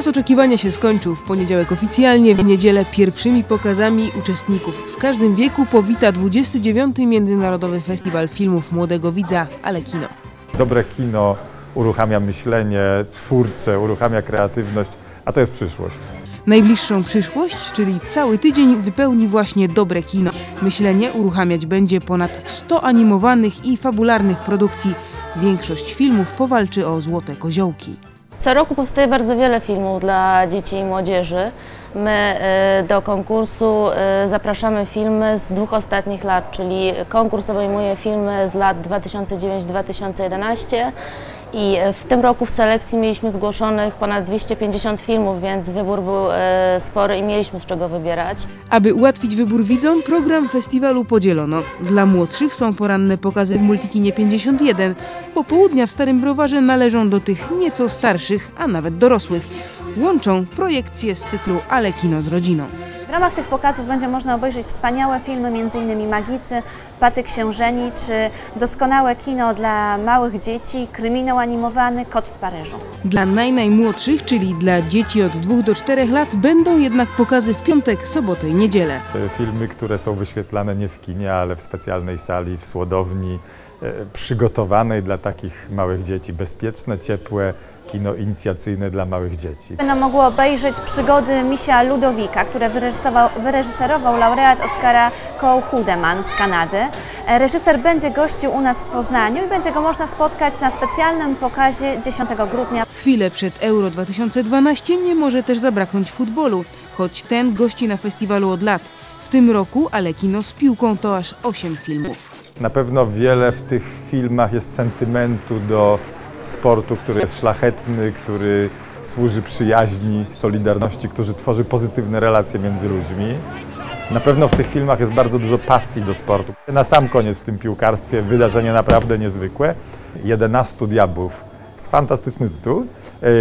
Czas oczekiwania się skończył. W poniedziałek oficjalnie, w niedzielę pierwszymi pokazami uczestników w każdym wieku powita 29. Międzynarodowy Festiwal Filmów Młodego Widza, ale kino. Dobre kino uruchamia myślenie twórcze, uruchamia kreatywność, a to jest przyszłość. Najbliższą przyszłość, czyli cały tydzień, wypełni właśnie dobre kino. Myślenie uruchamiać będzie ponad 100 animowanych i fabularnych produkcji. Większość filmów powalczy o złote koziołki. Co roku powstaje bardzo wiele filmów dla dzieci i młodzieży. My y, do konkursu y, zapraszamy filmy z dwóch ostatnich lat, czyli konkurs obejmuje filmy z lat 2009-2011 i w tym roku w selekcji mieliśmy zgłoszonych ponad 250 filmów, więc wybór był y, spory i mieliśmy z czego wybierać. Aby ułatwić wybór widzom, program festiwalu podzielono. Dla młodszych są poranne pokazy w Multikinie 51. Popołudnia w Starym Browarze należą do tych nieco starszych, a nawet dorosłych. Łączą projekcje z cyklu Ale kino z rodziną. W ramach tych pokazów będzie można obejrzeć wspaniałe filmy, m.in. Magicy, Paty Księżeni czy doskonałe kino dla małych dzieci, kryminał animowany Kot w Paryżu. Dla naj, najmłodszych, czyli dla dzieci od 2 do 4 lat, będą jednak pokazy w piątek, sobotę i niedzielę. E, Filmy, które są wyświetlane nie w kinie, ale w specjalnej sali, w słodowni, e, przygotowanej dla takich małych dzieci. Bezpieczne, ciepłe kino inicjacyjne dla małych dzieci. Będą mogły obejrzeć przygody misia Ludowika, które wyreżyserował, wyreżyserował laureat Oscara Cole Hudeman z Kanady. E, Reżyser będzie gościł u nas w Poznaniu i będzie go można spotkać na specjalnym pokazie 10 grudnia. Chwilę przed Euro 2012 nie może też zabraknąć futbolu, choć ten gości na festiwalu od lat. W tym roku, ale kino z piłką to aż 8 filmów. Na pewno wiele w tych filmach jest sentymentu do sportu, który jest szlachetny, który służy przyjaźni, solidarności, który tworzy pozytywne relacje między ludźmi. Na pewno w tych filmach jest bardzo dużo pasji do sportu. Na sam koniec w tym piłkarstwie wydarzenie naprawdę niezwykłe. 11 diabłów. Jest fantastyczny tytuł.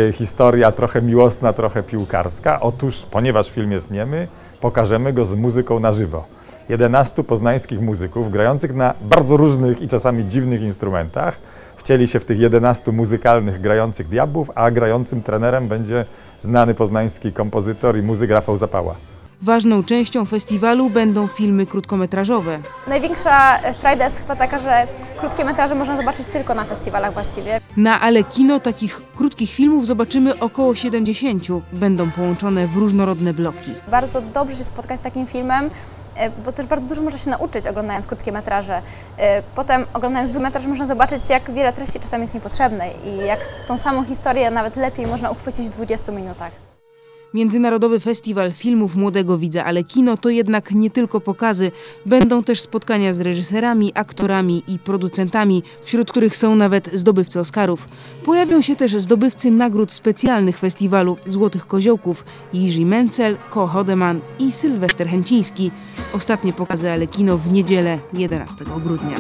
E, historia trochę miłosna, trochę piłkarska. Otóż, ponieważ film jest niemy, pokażemy go z muzyką na żywo. 11 poznańskich muzyków grających na bardzo różnych i czasami dziwnych instrumentach. Wcieli się w tych 11 muzykalnych grających diabłów, a grającym trenerem będzie znany poznański kompozytor i muzyk Rafał Zapała. Ważną częścią festiwalu będą filmy krótkometrażowe. Największa frajda jest chyba taka, że krótkie metraże można zobaczyć tylko na festiwalach właściwie. Na Ale Kino takich krótkich filmów zobaczymy około 70. Będą połączone w różnorodne bloki. Bardzo dobrze się spotkać z takim filmem, bo też bardzo dużo można się nauczyć oglądając krótkie metraże. E, Potem oglądając długometraż można zobaczyć, jak wiele treści czasami jest niepotrzebnej i jak tą samą historię nawet lepiej można uchwycić w 20 minutach. Międzynarodowy Festiwal Filmów Młodego Widza, ale kino to jednak nie tylko pokazy. Będą też spotkania z reżyserami, aktorami i producentami, wśród których są nawet zdobywcy Oscarów. Pojawią się też zdobywcy nagród specjalnych festiwalu Złotych Koziołków Jiří Mencel, Ko Hodeman i Sylwester Chęciński. Ostatnie pokazy ale kino w niedzielę 11 grudnia.